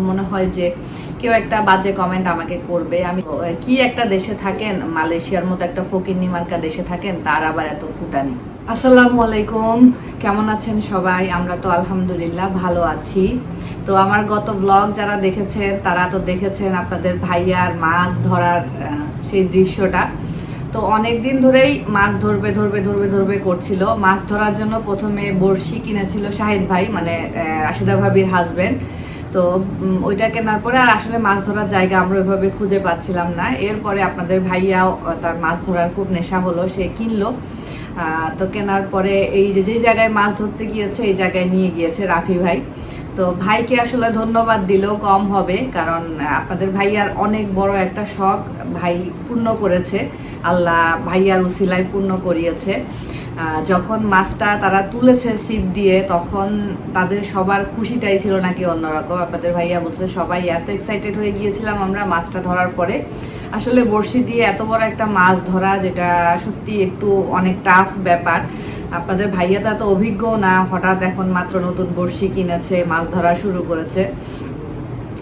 মনে হয় যে কেউ একটা বাজে কমেন্ট আমাকে করবে। আমি কি একটা দেশে থাকেন, মালয়েশিয়ার মতো একটা ফকির নিমার্কা দেশে থাকেন, তার আবার এত ফুটানি। আসসালামু আলাইকুম, কেমন আছেন সবাই? আমরা তো আলহামদুলিল্লাহ ভালো আছি। তো আমার গত ব্লগ যারা দেখেছেন, তারা তো দেখেছেন আপনাদের ভাইয়ার মাছ ধরার সেই দৃশ্যটা। তো অনেক দিন ধরেই মাছ ধরবে ধরবে ধরবে ধরবে করছিল। মাছ ধরার জন্য প্রথমে বড়শি কিনেছিল শাহিদ ভাই মানে রাশিদা ভাবির হাজবেন্ড তো ওইটা কেনার পরে আর আসলে মাছ ধরার জায়গা আমরা ওইভাবে খুঁজে পাচ্ছিলাম না। এরপরে আপনাদের ভাইয়াও তার মাছ ধরার খুব নেশা হলো, সে কিনলো। তো কেনার পরে এই যে যে জায়গায় মাছ ধরতে গিয়েছে, এই জায়গায় নিয়ে গিয়েছে রাফি ভাই। তো ভাইকে আসলে ধন্যবাদ দিলেও কম হবে, কারণ আপনাদের ভাইয়ার অনেক বড় একটা শখ ভাই পূর্ণ করেছে। আল্লাহ ভাইয়ার উসিলায় পূর্ণ করিয়েছে। যখন মাছটা তারা তুলেছে সিপ দিয়ে, তখন তাদের সবার খুশিটাই ছিল নাকি অন্যরকম। আপনাদের ভাইয়া বলছে, সবাই এত এক্সাইটেড হয়ে গিয়েছিলাম আমরা মাছটা ধরার পরে। আসলে বড়শি দিয়ে এত বড় একটা মাছ ধরা, যেটা সত্যি একটু অনেক টাফ ব্যাপার। আপনাদের ভাইয়া তো এত অভিজ্ঞ না, হঠাৎ এখন মাত্র নতুন বড়শি কিনেছে, মাছ ধরা শুরু করেছে।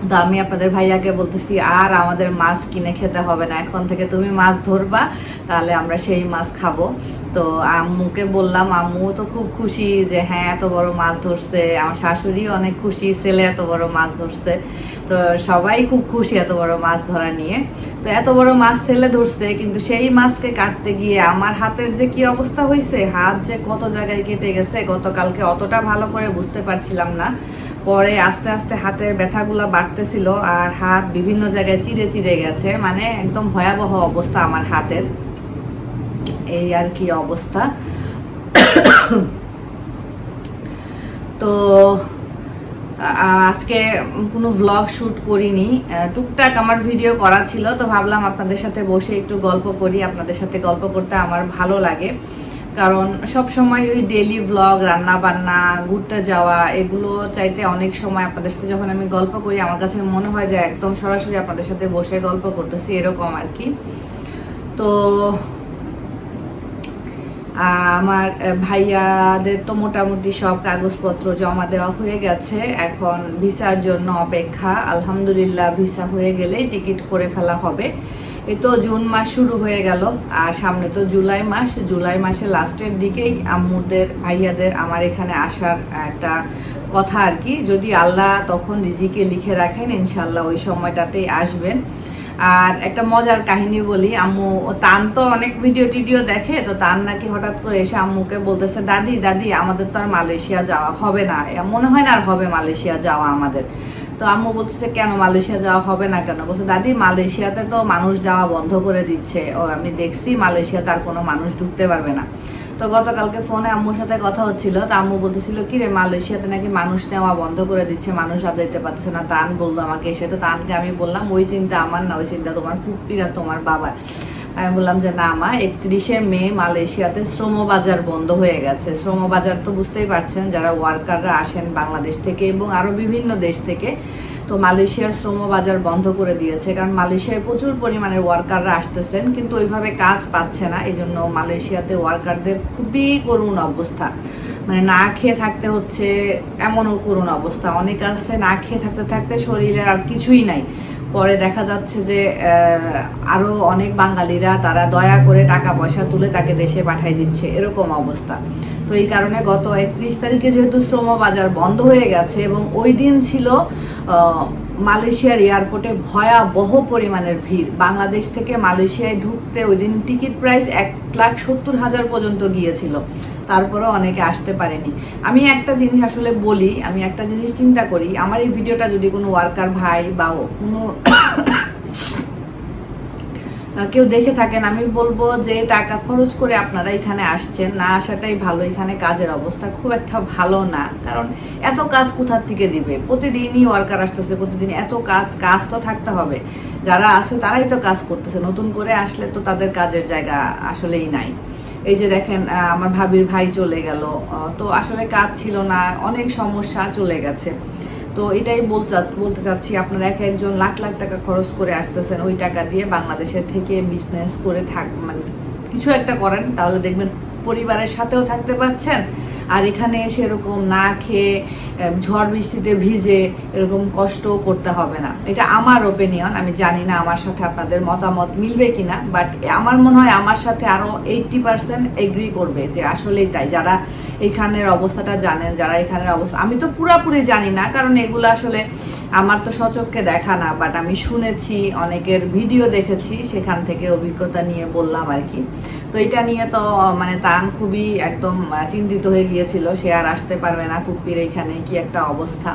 তো আমি আপনাদের ভাইয়াকে বলতেছি, আর আমাদের মাছ কিনে খেতে হবে না। এখন থেকে তুমি মাছ ধরবা, তাহলে আমরা সেই মাছ খাব। তো আম্মুকে বললাম, আম্মু তো খুব খুশি যে হ্যাঁ এত বড় মাছ ধরছে। আমার শাশুড়ি অনেক খুশি, ছেলে এত বড় মাছ ধরছে। তো সবাই খুব খুশি এত বড় মাছ ধরা নিয়ে। তো এত বড় মাছ ছেলে ধরছে, কিন্তু সেই মাছকে কাটতে গিয়ে আমার হাতের যে কি অবস্থা হয়েছে, হাত যে কত জায়গায় কেটে গেছে, গতকালকে অতটা ভালো করে বুঝতে পারছিলাম না। পরে আস্তে আস্তে হাতের ব্যথাগুলো বাড়তেছিল আর হাত বিভিন্ন জায়গায় চিড়ে চিড়ে গেছে মানে একদম ভয়াবহ অবস্থা আমার হাতের। এই আর কি অবস্থা। তো আজকে কোনো ভ্লগ শুট করিনি। টুকটাক আমার ভিডিও করা ছিল, তো ভাবলাম আপনাদের সাথে বসে একটু গল্প করি, আপনাদের সাথে গল্প করতে আমার ভালো লাগে। কারণ সব সময় ওই ডেলি ভ্লগ রান্না বান্না, ঘুরতে যাওয়া, এগুলো চাইতে অনেক সময় আপনাদের সাথে যখন আমি গল্প করি, আমার কাছে মনে হয় যে একদম সরাসরি আপনাদের সাথে বসে গল্প করতেছি, এরকম আর কি। তো আমার ভাইয়াদের তো মোটামুটি সব কাগজপত্র জমা দেওয়া হয়ে গেছে। এখন ভিসার জন্য অপেক্ষা। আলহামদুলিল্লাহ, ভিসা হয়ে গেলেই টিকিট করে ফেলা হবে। এই তো জুন মাস শুরু হয়ে গেল, আর সামনে তো জুলাই মাস। জুলাই মাসের লাস্টের দিকেই আম্মুদের, ভাইয়াদের আমার এখানে আসার একটা কথা আর কি। যদি আল্লাহ তখন রিজিকে লিখে রাখেন ইনশাল্লাহ ওই সময়টাতেই আসবেন। আর একটা মজার কাহিনী বলি, আম্মু তান তো অনেক ভিডিও টিডিও দেখে, তো তান নাকি হঠাৎ করে এসে আম্মুকে বলতেছে, দাদি দাদি, আমাদের তো আর মালয়েশিয়া যাওয়া হবে না। এ মনে হয় না আর হবে মালয়েশিয়া যাওয়া আমাদের। তো আম্মু বলতেছে, কেন মালয়েশিয়া যাওয়া হবে না কেন? বলছে, দাদি, মালয়েশিয়াতে তো মানুষ যাওয়া বন্ধ করে দিচ্ছে। ও, আমি দেখছি মালয়েশিয়াতে আর কোনো মানুষ ঢুকতে পারবে না। তো গতকালকে ফোনে আম্মুর সাথে কথা হচ্ছিল। তো আম্মু বলতেছিল, কি রে, মালয়েশিয়াতে নাকি মানুষ নেওয়া বন্ধ করে দিচ্ছে, মানুষ আর যেতে পারতেছে না। তান বলল আমাকে এসে। তো তানকে আমি বললাম, ওই চিন্তা আমার না, ওই চিন্তা তোমার ফুপির আর তোমার বাবার। আমি বললাম যে, না মা, একত্রিশে মে মালয়েশিয়াতে শ্রমবাজার বন্ধ হয়ে গেছে। শ্রমবাজার তো বুঝতেই পারছেন, যারা ওয়ার্কাররা আসেন বাংলাদেশ থেকে এবং আরও বিভিন্ন দেশ থেকে, তো মালয়েশিয়ার শ্রমবাজার বন্ধ করে দিয়েছে। কারণ মালয়েশিয়ায় প্রচুর পরিমাণে ওয়ার্কাররা আসতেছেন, কিন্তু ওইভাবে কাজ পাচ্ছে না। এই জন্য মালয়েশিয়াতে ওয়ার্কারদের খুবই করুণ অবস্থা। মানে না খেয়ে থাকতে হচ্ছে, এমনও করুণ অবস্থা। অনেক আছে না খেয়ে থাকতে থাকতে শরীরের আর কিছুই নাই। পরে দেখা যাচ্ছে যে আরও আরও অনেক বাঙালিরা তারা দয়া করে টাকা পয়সা তুলে তাকে দেশে পাঠাই দিচ্ছে, এরকম অবস্থা। তো এই কারণে গত একত্রিশ তারিখে যেহেতু শ্রম বাজার বন্ধ হয়ে গেছে এবং ওই দিন ছিল মালয়েশিয়ার এয়ারপোর্টে ভয়াবহ পরিমাণের ভিড়। বাংলাদেশ থেকে মালয়েশিয়ায় ঢুকতে ওই দিন টিকিট প্রাইস এক লাখ সত্তর হাজার পর্যন্ত গিয়েছিল। তারপরেও অনেকে আসতে পারেনি। আমি একটা জিনিস আসলে বলি, আমি একটা জিনিস চিন্তা করি, আমার এই ভিডিওটা যদি কোনো ওয়ার্কার ভাই বা কোনো কেউ দেখে থাকেন, আমি বলব যে টাকা খরচ করে আপনারা এখানে আসছেন, না আসাটাই ভালো। এখানে কাজের অবস্থা খুব একটা ভালো না, কারণ এত কাজ কোথার থেকে দিবে? প্রতিদিনই ওয়ার্কার আসতেছে, প্রতিদিন এত কাজ কাজ তো থাকতে হবে। যারা আছে তারাই তো কাজ করতেছে, নতুন করে আসলে তো তাদের কাজের জায়গা আসলেই নাই। এই যে দেখেন আমার ভাবির ভাই চলে গেল তো আসলে কাজ ছিল না, অনেক সমস্যা চলে গেছে। তো এটাই বলতে বলতে চাচ্ছি, আপনারা এক একজন লাখ লাখ টাকা খরচ করে আসতেছেন ওই টাকা দিয়ে বাংলাদেশের থেকে বিজনেস করে থাক মানে কিছু একটা করেন, তাহলে দেখবেন পরিবারের সাথেও থাকতে পারছেন। আর এখানে এসে এরকম না খেয়ে ঝড় বৃষ্টিতে ভিজে এরকম কষ্টও করতে হবে না। এটা আমার ওপিনিয়ন আমি জানি না আমার সাথে আপনাদের মতামত মিলবে কিনা বাট আমার মনে হয় আমার সাথে আরও এইটটি পার্সেন্ট এগ্রি করবে যে আসলেই তাই। যারা এখানের অবস্থাটা জানেন, যারা এখানের অবস্থা, আমি তো পুরাপুরি জানি না, কারণ এগুলো আসলে আমার তো সচক্ষে দেখা না বাট আমি শুনেছি, অনেকের ভিডিও দেখেছি, সেখান থেকে অভিজ্ঞতা নিয়ে বললাম আর কি। তো এটা নিয়ে তো মানে তান খুবই একদম চিন্তিত হয়ে গিয়েছিল। সে আর আসতে পারবে না ফুপ্পির এইখানে, কি একটা অবস্থা।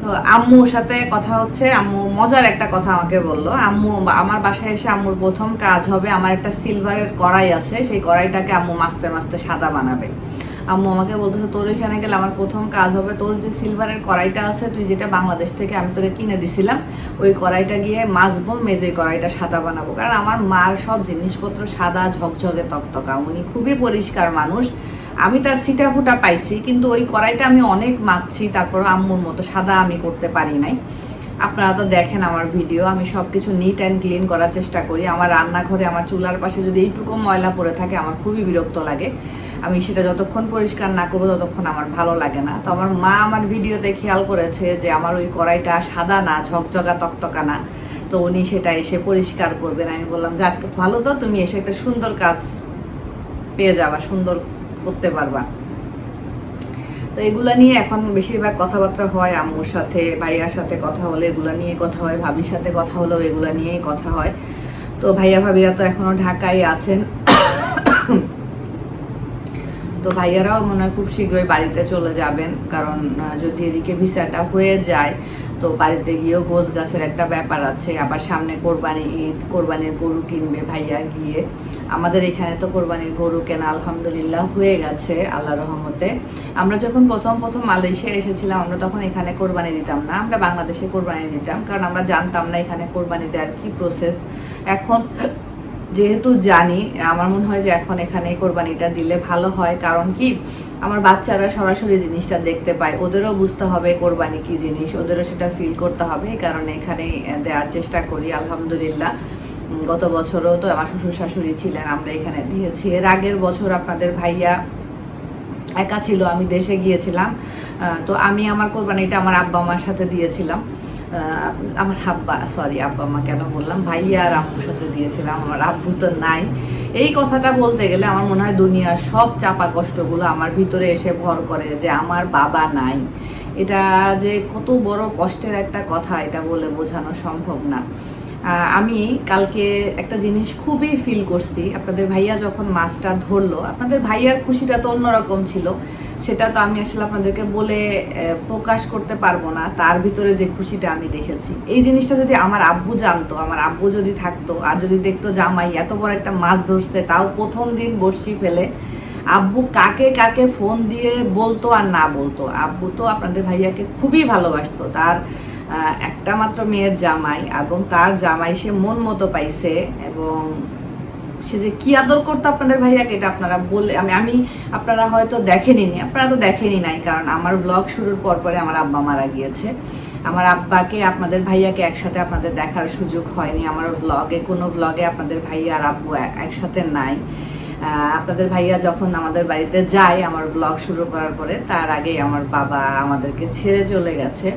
তো আম্মুর সাথে কথা হচ্ছে, আম্মু মজার একটা কথা আমাকে বলল। আম্মু, আমার বাসায় এসে আম্মুর প্রথম কাজ হবে, আমার একটা সিলভারের কড়াই আছে, সেই কড়াইটাকে আম্মু মাস্তে মাস্তে সাদা বানাবে। আম্মু আমাকে বলতেছে, তোর এখানে গেলে আমার প্রথম কাজ হবে তোর যে সিলভারের কড়াইটা আছে, তুই যেটা বাংলাদেশ থেকে আমি তোকে কিনে দিছিলাম, ওই কড়াইটা গিয়ে মাজবো, মেজে কড়াইটা সাদা বানাবো। কারণ আমার মার সব জিনিসপত্র সাদা, ঝকঝকে, তকতকা। উনি খুবই পরিষ্কার মানুষ। আমি তার সিটা ফুটা পাইছি, কিন্তু ওই কড়াইটা আমি অনেক মাখছি তারপর আম্মুর মতো সাদা আমি করতে পারি নাই। আপনারা তো দেখেন আমার ভিডিও, আমি সব কিছু নিট অ্যান্ড ক্লিন করার চেষ্টা করি। আমার রান্নাঘরে, আমার চুলার পাশে যদি এইটুকু ময়লা পড়ে থাকে, আমার খুবই বিরক্ত লাগে। আমি সেটা যতক্ষণ পরিষ্কার না করব, ততক্ষণ আমার ভালো লাগে না। তো আমার মা আমার ভিডিওতে খেয়াল করেছে যে আমার ওই কড়াইটা সাদা না, ঝকঝকা, তকতকা না। তো উনি সেটা এসে পরিষ্কার করবেন। আমি বললাম, যাক, ভালো তো, তুমি এসে একটা সুন্দর কাজ পেয়ে যাবা, সুন্দর করতে পারবা। তো এগুলা নিয়ে এখন বেশিরভাগ কথাবার্তা হয় আম্মুর সাথে, ভাইয়ার সাথে কথা হলে এগুলা নিয়ে কথা হয়, ভাবির সাথে কথা হলেও এগুলা নিয়েই কথা হয়। তো ভাইয়া, ভাবিরা তো এখনও ঢাকায় আছেন। তো ভাইয়ারাও মনে হয় খুব শীঘ্রই বাড়িতে চলে যাবেন, কারণ যদি এদিকে ভিসাটা হয়ে যায়, তো বাড়িতে গিয়েও গোছ গাছের একটা ব্যাপার আছে। আবার সামনে কোরবানি ঈদ, কোরবানির গরু কিনবে ভাইয়া গিয়ে। আমাদের এখানে তো কোরবানির গরু কেনা আলহামদুলিল্লাহ হয়ে গেছে আল্লাহ রহমতে। আমরা যখন প্রথম প্রথম মালয়েশিয়া এসেছিলাম, আমরা তখন এখানে কোরবানি দিতাম না। আমরা বাংলাদেশে কোরবানি দিতাম, কারণ আমরা জানতাম না এখানে কোরবানি দেওয়ার কি প্রসেস এখন যেহেতু জানি, আমার মনে হয় যে এখন এখানে কোরবানিটা দিলে ভালো হয়। কারণ কি? আমার বাচ্চারা সরাসরি জিনিসটা দেখতে পায়। ওদেরও বুঝতে হবে কোরবানি কি জিনিস। ওদেরও সেটা ফিল করতে হবে। এই কারণে এখানে দেওয়ার চেষ্টা করি। আলহামদুলিল্লাহ। গত বছরও তো আমার শ্বশুর শাশুড়ি ছিলেন, আমরা এখানে দিয়েছি। এর আগের বছর আপনাদের ভাইয়া একা ছিল, আমি দেশে গিয়েছিলাম। তো আমি আমার কোরবানিটা আমার আব্বা মার সাথে দিয়েছিলাম। আমার হাব্বা সরি আব্বা মা কেন বললাম? ভাইয়া আর আব্বুর সাথে দিয়েছিলাম, আমার আব্বু তো নাই। এই কথাটা বলতে গেলে আমার মনে হয় দুনিয়ার সব চাপা কষ্টগুলো আমার ভিতরে এসে ভর করে যে আমার বাবা নাই। এটা যে কত বড় কষ্টের একটা কথা, এটা বলে বোঝানো সম্ভব না। আমি কালকে একটা জিনিস খুবই ফিল করছি। আপনাদের ভাইয়া যখন মাছটা ধরলো, আপনাদের ভাইয়ার খুশিটা তো অন্যরকম ছিল। সেটা তো আমি আসলে আপনাদেরকে বলে প্রকাশ করতে পারব না। তার ভিতরে যে খুশিটা আমি দেখেছি। এই জিনিসটা যদি আমার আব্বু জানতো, আমার আব্বু যদি থাকতো, আর যদি দেখতো জামাই এত বড় একটা মাছ ধরছে, তাও প্রথম দিন বড়শি ফেলে, আব্বু কাকে কাকে ফোন দিয়ে বলতো আর না বলতো। আব্বু তো আপনাদের ভাইয়াকে খুবই ভালোবাসতো। তার একটা মাত্র মেয়ের জামাই এবং তার জামাই সে মন মতো পাইছে এবং সে যে কি আদর করতো আপনাদের ভাইয়াকে এটা আপনারা বলে আমি আমি আপনারা হয়তো দেখেনি আপনারা তো দেখেনি নাই, কারণ আমার ব্লগ শুরুর পর পরে আমার আব্বা মারা গিয়েছে। আমার আব্বাকে, আপনাদের ভাইয়াকে একসাথে আপনাদের দেখার সুযোগ হয়নি। আমার ব্লগে কোনো ব্লগে আপনাদের ভাইয়া আর আব্বু এক- একসাথে নাই। আপনাদের ভাইয়া যখন আমাদের বাড়িতে যায়, আমার ব্লগ শুরু করার পরে, তার আগেই আমার বাবা আমাদেরকে ছেড়ে চলে গেছে।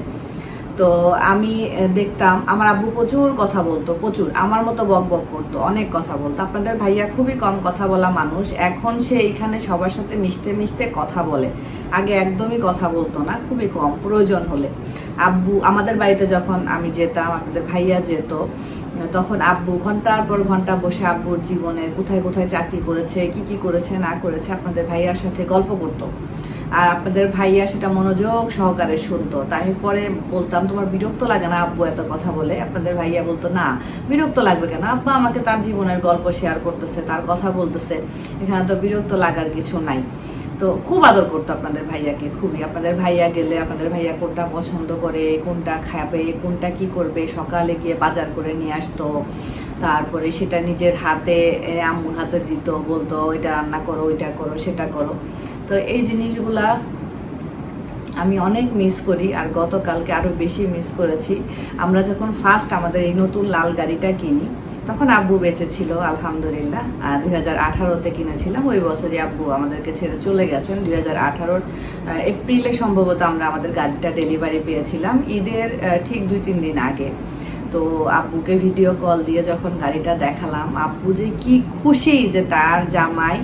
তো আমি দেখতাম, আমার আব্বু প্রচুর কথা বলতো, প্রচুর, আমার মতো বক বক করতো, অনেক কথা বলতো। আপনাদের ভাইয়া খুবই কম কথা বলা মানুষ, এখন সে এইখানে সবার সাথে মিশতে মিশতে কথা বলে। আগে একদমই কথা বলতো না, খুবই কম, প্রয়োজন হলে। আব্বু, আমাদের বাড়িতে যখন আমি যেতাম আপনাদের ভাইয়া যেত, তখন আব্বু ঘণ্টার পর ঘণ্টা বসে আব্বুর জীবনের কোথায় কোথায় চাকরি করেছে, কি কি করেছে, না করেছে, আপনাদের ভাইয়ার সাথে গল্প করতো। আর আপনাদের ভাইয়া সেটা মনোযোগ সহকারে শুনতো। তা আমি পরে বলতাম, তোমার বিরক্ত লাগে না আব্বু এত কথা বলে? আপনাদের ভাইয়া বলতো, না, বিরক্ত লাগবে কেন? আব্বা আমাকে তার জীবনের গল্প শেয়ার করতেছে, তার কথা বলতেছে। এখানে তো বিরক্ত লাগার কিছু নাই। তো খুব আদর করতো আপনাদের ভাইয়াকে, খুবই। আপনাদের ভাইয়া গেলে আপনাদের ভাইয়া কোনটা পছন্দ করে, কোনটা খাবে, কোনটা কি করবে, সকালে গিয়ে বাজার করে নিয়ে আসতো। তারপরে সেটা নিজের হাতে আম্মুর হাতে দিত, বলতো এটা রান্না করো, ওইটা করো, সেটা করো। তো এই জিনিসগুলা আমি অনেক মিস করি আর গতকালকে আরও বেশি মিস করেছি। আমরা যখন ফার্স্ট আমাদের এই নতুন লাল গাড়িটা কিনি, তখন আব্বু বেঁচে ছিল আলহামদুলিল্লাহ। আর দুই হাজার আঠারোতে কিনেছিলাম, ওই বছরই আব্বু আমাদেরকে ছেড়ে চলে গেছেন। দুই হাজার আঠারোর এপ্রিলে সম্ভবত আমরা আমাদের গাড়িটা ডেলিভারি পেয়েছিলাম ঈদের ঠিক দুই তিন দিন আগে। তো আব্বুকে ভিডিও কল দিয়ে যখন গাড়িটা দেখালাম, আব্বু যে কি খুশি যে তার জামাই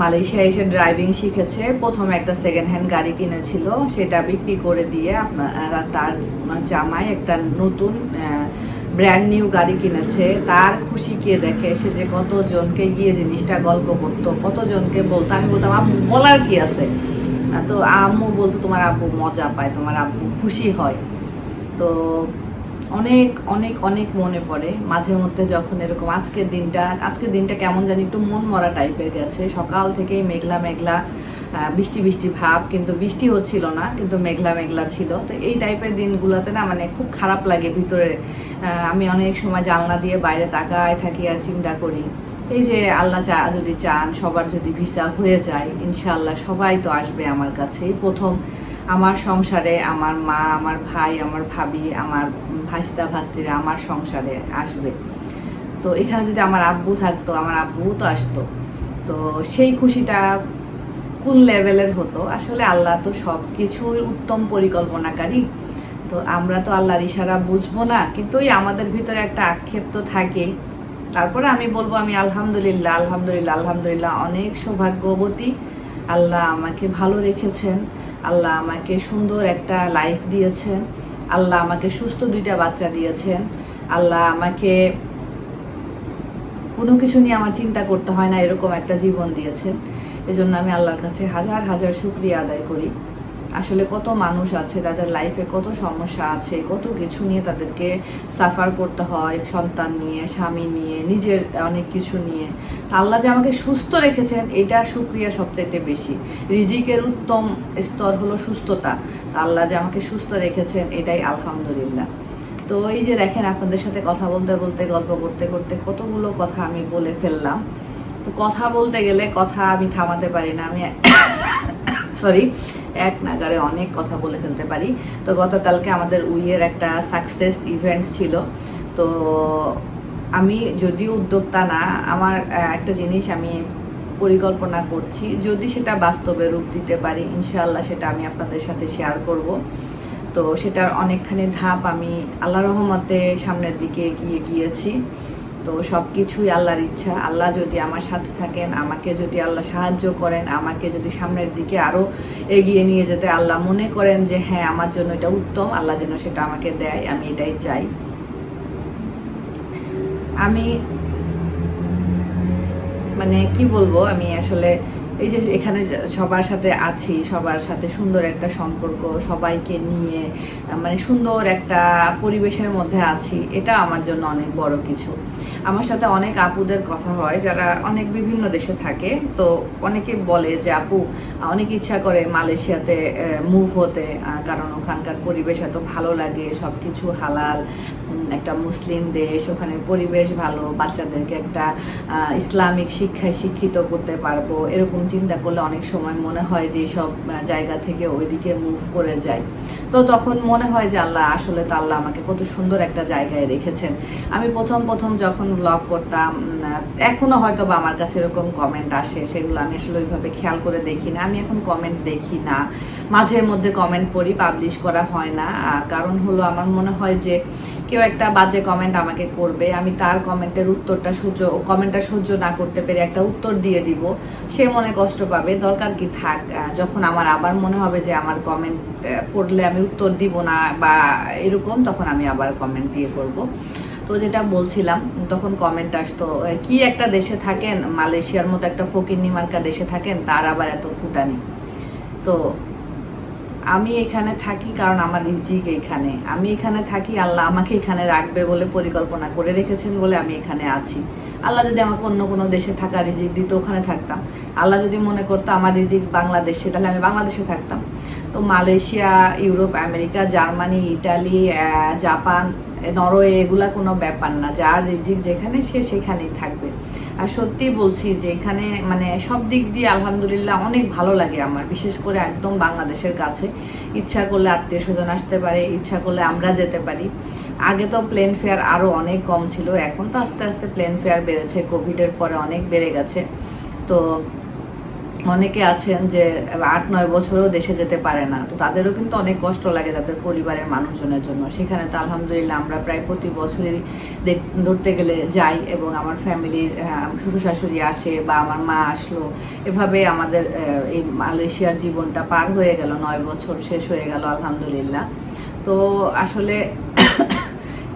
মালয়েশিয়া এসে ড্রাইভিং শিখেছে, প্রথমে একটা সেকেন্ড হ্যান্ড গাড়ি কিনেছিল, সেটা বিক্রি করে দিয়ে আপনার তার জামাই একটা নতুন ব্র্যান্ড নিউ গাড়ি কিনেছে। তার খুশি কে দেখে সে যে কতজনকে গিয়ে জিনিসটা গল্প করতো, কতজনকে বলতো, আমি বলতাম, আব্বু, বলার কি আছে? তো আম্মু বলতো, তোমার আব্বু মজা পায়, তোমার আব্বু খুশি হয়। তো অনেক অনেক অনেক মনে পড়ে। মাঝে মধ্যে যখন এরকম আজকের দিনটা আজকের দিনটা কেমন জানি একটু মন মরা টাইপের গেছে। সকাল থেকেই মেঘলা মেঘলা বৃষ্টি বৃষ্টি ভাব, কিন্তু বৃষ্টি হচ্ছিল না, কিন্তু মেঘলা মেঘলা ছিল। তো এই টাইপের দিনগুলোতে না মানে খুব খারাপ লাগে ভিতরে। আমি অনেক সময় জানলা দিয়ে বাইরে তাকায় থাকি আর চিন্তা করি। এই যে আল্লাহ চা, যদি চান, সবার যদি ভিসা হয়ে যায়, ইনশাআল্লাহ সবাই তো আসবে আমার কাছে। প্রথম আমার সংসারে আমার মা, আমার ভাই, আমার ভাবি, আমার ভাইস্তা ভাস্তিরা আমার সংসারে আসবে। তো এখানে যদি আমার আব্বু থাকতো, আমার আব্বু তো আসতো। তো সেই খুশিটা কোন লেভেলের হতো? আসলে আল্লাহ তো সব কিছুর উত্তম পরিকল্পনাকারী। তো আমরা তো আল্লাহর ইশারা বুঝব না, কিন্তু ওই আমাদের ভিতরে একটা আক্ষেপ তো থাকেই। তারপরে আমি বলব, আমি আলহামদুলিল্লাহ আলহামদুলিল্লাহ আলহামদুলিল্লাহ অনেক সৌভাগ্যবতী। আল্লাহ আমাকে ভালো রেখেছেন, আল্লাহ আমাকে সুন্দর একটা লাইফ দিয়েছেন। আল্লাহ আমাকে সুস্থ দুইটা বাচ্চা দিয়েছেন। আল্লাহ আমাকে কোনো কিছু নিয়ে আমার চিন্তা করতে হয় না, এরকম একটা জীবন দিয়েছেন। এজন্য আমি আল্লাহর কাছে হাজার হাজার শুক্রিয়া আদায় করি। আসলে কত মানুষ আছে, তাদের লাইফে কত সমস্যা আছে, কত কিছু নিয়ে তাদেরকে সাফার করতে হয়, সন্তান নিয়ে, স্বামী নিয়ে, নিজের অনেক কিছু নিয়ে। আল্লাহ যে আমাকে সুস্থ রেখেছেন এটার সুক্রিয়া সবচাইতে বেশি। রিজিকের উত্তম স্তর হলো সুস্থতা। তা আল্লাহ যে আমাকে সুস্থ রেখেছেন, এটাই আলহামদুলিল্লাহ। তো এই যে দেখেন, আপনাদের সাথে কথা বলতে বলতে, গল্প করতে করতে কতগুলো কথা আমি বলে ফেললাম। তো কথা বলতে গেলে কথা আমি থামাতে পারি না, আমি সরি, এক নাগারে অনেক কথা বলে ফেলতে পারি। তো গতকালকে আমাদের উইয়ের একটা সাকসেস ইভেন্ট ছিল। তো আমি যদিও উদ্যোক্তা না, আমার একটা জিনিস আমি পরিকল্পনা করছি, যদি সেটা বাস্তবে রূপ দিতে পারি, ইনশাআল্লাহ সেটা আমি আপনাদের সাথে শেয়ার করব। তো সেটার অনেকখানি ধাপ আমি আল্লাহ রহমতে সামনের দিকে এগিয়ে গিয়েছি। তো সব কিছুই আল্লাহর ইচ্ছা। আল্লাহ যদি আমার সাথে থাকেন, আমাকে যদি আল্লাহ সাহায্য করেন, আমাকে যদি সামনের দিকে আরও এগিয়ে নিয়ে যেতে আল্লাহ মনে করেন যে হ্যাঁ আমার জন্য এটা উত্তম, আল্লাহ যেন সেটা আমাকে দেয়, আমি এটাই চাই। আমি মানে কি বলব, আমি আসলে এই যে এখানে সবার সাথে আছি, সবার সাথে সুন্দর একটা সম্পর্ক, সবাইকে নিয়ে মানে সুন্দর একটা পরিবেশের মধ্যে আছি, এটা আমার জন্য অনেক বড় কিছু। আমার সাথে অনেক আপুদের কথা হয়, যারা অনেক বিভিন্ন দেশে থাকে। তো অনেকে বলে যে, আপু, অনেক ইচ্ছা করে মালয়েশিয়াতে মুভ হতে কারণ ওখানকার পরিবেশ এত ভালো লাগে সব কিছু হালাল একটা মুসলিম দেশ ওখানে পরিবেশ ভালো, বাচ্চাদেরকে একটা ইসলামিক শিক্ষায় শিক্ষিত করতে পারব। এরকম চিন্তা করলে অনেক সময় মনে হয় যে, সব জায়গা থেকে ওইদিকে মুভ করে যায়। তো তখন মনে হয় যে, আল্লাহ, আসলে তো আল্লাহ আমাকে কত সুন্দর একটা জায়গায় রেখেছেন। আমি প্রথম প্রথম যখন ব্লগ করতাম উম, এখনও হয়তো বা আমার কাছে এরকম কমেন্ট আসে সেগুলো আমি আসলে ওইভাবে খেয়াল করে দেখি না। আমি এখন কমেন্ট দেখি না। মাঝে মধ্যে কমেন্ট পড়ি পাবলিশ করা হয় না। কারণ হলো আমার মনে হয় যে কেউ একটা বাজে কমেন্ট আমাকে করবে আমি তার কমেন্টের উত্তরটা সহ্য কমেন্টটা সহ্য না করতে পেরে একটা উত্তর দিয়ে দিব। সে মনে কষ্ট পাবে দরকার কি থাক। যখন আমার আবার মনে হবে যে আমার কমেন্ট পড়লে আমি উত্তর দিব না বা এরকম তখন আমি আবার কমেন্ট দিয়ে করব। তো যেটা বলছিলাম, তখন কমেন্ট আসতো কি একটা দেশে থাকেন? মালয়েশিয়ার মতো একটা ফকির মার্কা দেশে থাকেন, তার আবার এত ফুটানি। তো আমি এখানে থাকি কারণ আমার রিজিক এখানে। আমি এখানে থাকি, আল্লাহ আমাকে এখানে রাখবে বলে পরিকল্পনা করে রেখেছেন বলে আমি এখানে আছি। আল্লাহ যদি আমাকে অন্য কোনো দেশে থাকা রিজিক দিত, ওখানে থাকতাম। আল্লাহ যদি মনে করতো আমার রিজিক বাংলাদেশে, তাহলে আমি বাংলাদেশে থাকতাম। তো Malaysia, Europe, America, Germany Italy Japan, Norway, এগুলা কোনো ব্যাপার না। যার রিজিক যেখানে, সে সেখানেই থাকবে। আর সত্যি বলছি যে এখানে মানে সব দিক দিয়ে আলহামদুলিল্লাহ অনেক ভালো লাগে আমার। বিশেষ করে একদম বাংলাদেশের কাছে। ইচ্ছা করলে আত্মীয় স্বজন আসতে পারে, ইচ্ছা করলে আমরা যেতে পারি। আগে তো প্লেন ফেয়ার আরও অনেক কম ছিল, এখন তো আস্তে আস্তে প্লেন ফেয়ার বেড়েছে কোভিডের পরে অনেক বেড়ে গেছে। তো অনেকে আছেন যে আট নয় বছরও দেশে যেতে পারে না, তো তাদেরও কিন্তু অনেক কষ্ট লাগে তাদের পরিবারের মানুষজনের জন্য। সেখানে তো আলহামদুলিল্লাহ আমরা প্রায় প্রতি বছরই ধরতে গেলে যাই এবং আমার ফ্যামিলির শ্বশুর শাশুড়ি আসে বা আমার মা আসলো। এভাবে আমাদের এই মালয়েশিয়ার জীবনটা পার হয়ে গেল, নয় বছর শেষ হয়ে গেল, আলহামদুলিল্লাহ। তো আসলে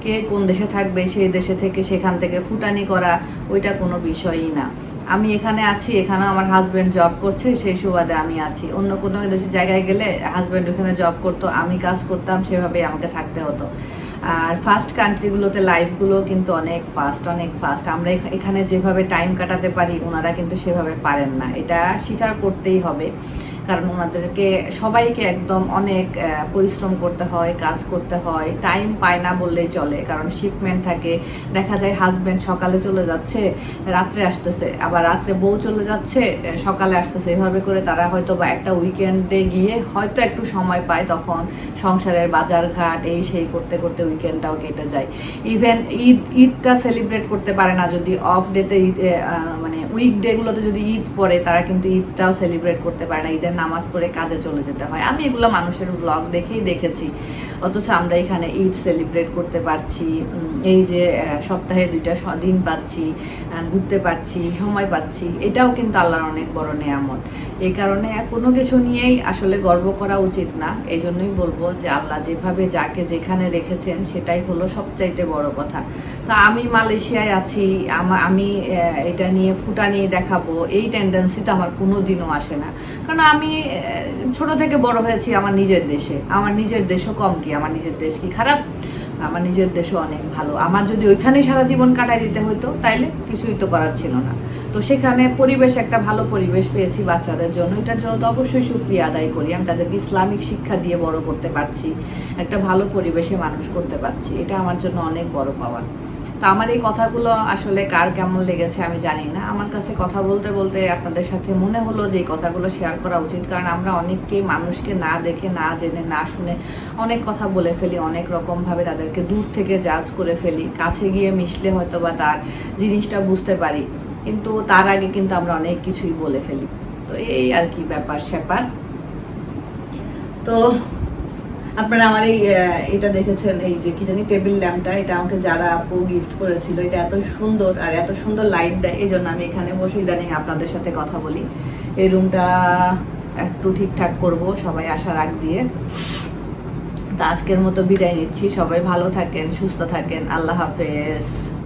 কে কোন দেশে থাকবে, সেই দেশে থেকে সেখান থেকে ফুটানি করা, ওইটা কোনো বিষয়ই না। আমি এখানে আছি এখানে আমার হাজব্যান্ড জব করছে, সেই সুবাদে আমি আছি। অন্য কোনো দেশের জায়গায় গেলে হাজব্যান্ড ওখানে জব করতো, আমি কাজ করতাম, সেভাবেই আমাকে থাকতে হতো। আর ফার্স্ট কান্ট্রিগুলোতে লাইফগুলো কিন্তু অনেক ফাস্ট অনেক ফাস্ট আমরা এখা- এখানে যেভাবে টাইম কাটাতে পারি, ওনারা কিন্তু সেভাবে পারেন না। এটা স্বীকার করতেই হবে। কারণ ওনাদেরকে, সবাইকে একদম অনেক পরিশ্রম করতে হয়, কাজ করতে হয়। টাইম পায় না বললেই চলে। কারণ শিপমেন্ট থাকে। দেখা যায় হাজবেন্ড সকালে চলে যাচ্ছে, রাত্রে আসতেছে। আবার রাত্রে বউ চলে যাচ্ছে সকালে আসতেছে। এভাবে করে তারা হয়তো বা একটা উইকেন্ডে গিয়ে হয়তো একটু সময় পায় তখন। সংসারের বাজার ঘাট এই সেই করতে করতে উইকেন্ডটাও কেটে যায়। ইভেন ঈদ, ঈদটা সেলিব্রেট করতে পারে না যদি অফ ডেতে মানে উইকডেগুলোতে যদি ঈদ পড়ে, তারা কিন্তু ঈদটাও সেলিব্রেট করতে পারে না। ঈদের নামাজ পড়ে কাজে চলে যেতে হয়। আমি এগুলো মানুষের ব্লগ দেখেই দেখেছি। অথচ আমরা এখানে ঈদ সেলিব্রেট করতে পারছি। এই যে সপ্তাহে দুইটা দিন পাচ্ছি ঘুরতে পারছি, সময় পাচ্ছি, এটাও কিন্তু আল্লাহর অনেক বড় নেয়ামত। এই কারণে কোনো কিছু নিয়েই আসলে গর্ব করা উচিত না। এই জন্যই বলব যে আল্লাহ যেভাবে যাকে যেখানে রেখেছেন সেটাই হলো সবচাইতে বড় কথা। তো আমি মালয়েশিয়ায় আছি, আমি এটা নিয়ে ফুটা নিয়ে দেখাবো, এই টেন্ডেন্সি তো আমার কোনো দিনও আসে না। কারণ আমি ছোট থেকে বড় হয়েছি আমার নিজের দেশে। আমার নিজের দেশও কম কি, আমার নিজের দেশ কি খারাপ? আমার নিজের দেশও অনেক ভালো। আমার যদি ওইখানে সারা জীবন কাটাই দিতে হতো তাইলে কিছুই তো করার ছিল না। তো সেখানে পরিবেশ, একটা ভালো পরিবেশ পেয়েছি বাচ্চাদের জন্য। এটার জন্য তো অবশ্যই সুক্রিয়া আদায় করি। আমি তাদেরকে ইসলামিক শিক্ষা দিয়ে বড় করতে পারছি, একটা ভালো পরিবেশে মানুষ করতে পারছি। এটা আমার জন্য অনেক বড় পাওয়া। তো আমার এই কথাগুলো আসলে কার কেমন লেগেছে আমি জানি না। আমার কাছে কথা বলতে বলতে আপনাদের সাথে মনে হলো যে এই কথাগুলো শেয়ার করা উচিত। কারণ আমরা অনেককেই মানুষকে না দেখে, না জেনে, না শুনে অনেক কথা বলে ফেলি, অনেক রকমভাবে তাদেরকে দূর থেকে জাজ করে ফেলি। কাছে গিয়ে মিশলে হয়তো বা তার জিনিসটা বুঝতে পারি। কিন্তু তার আগে কিন্তু আমরা অনেক কিছুই বলে ফেলি। তো এই আর কি ব্যাপার স্যাপার তো আপনারা আমার এই এটা দেখেছেন, এই যে কি জানি টেবিল ল্যাম্পটা এটা আমাকে যারা আপু গিফট করেছিল, এটা এত সুন্দর আর এত সুন্দর লাইট দেয় এই জন্য আমি এখানে বসে ইদানিং আপনাদের সাথে কথা বলি। এই রুমটা একটু ঠিকঠাক করব, সবাই আসার আগ দিয়ে। তো আজকের মতো বিদায় নিচ্ছি, সবাই ভালো থাকেন, সুস্থ থাকেন, আল্লাহ হাফেজ।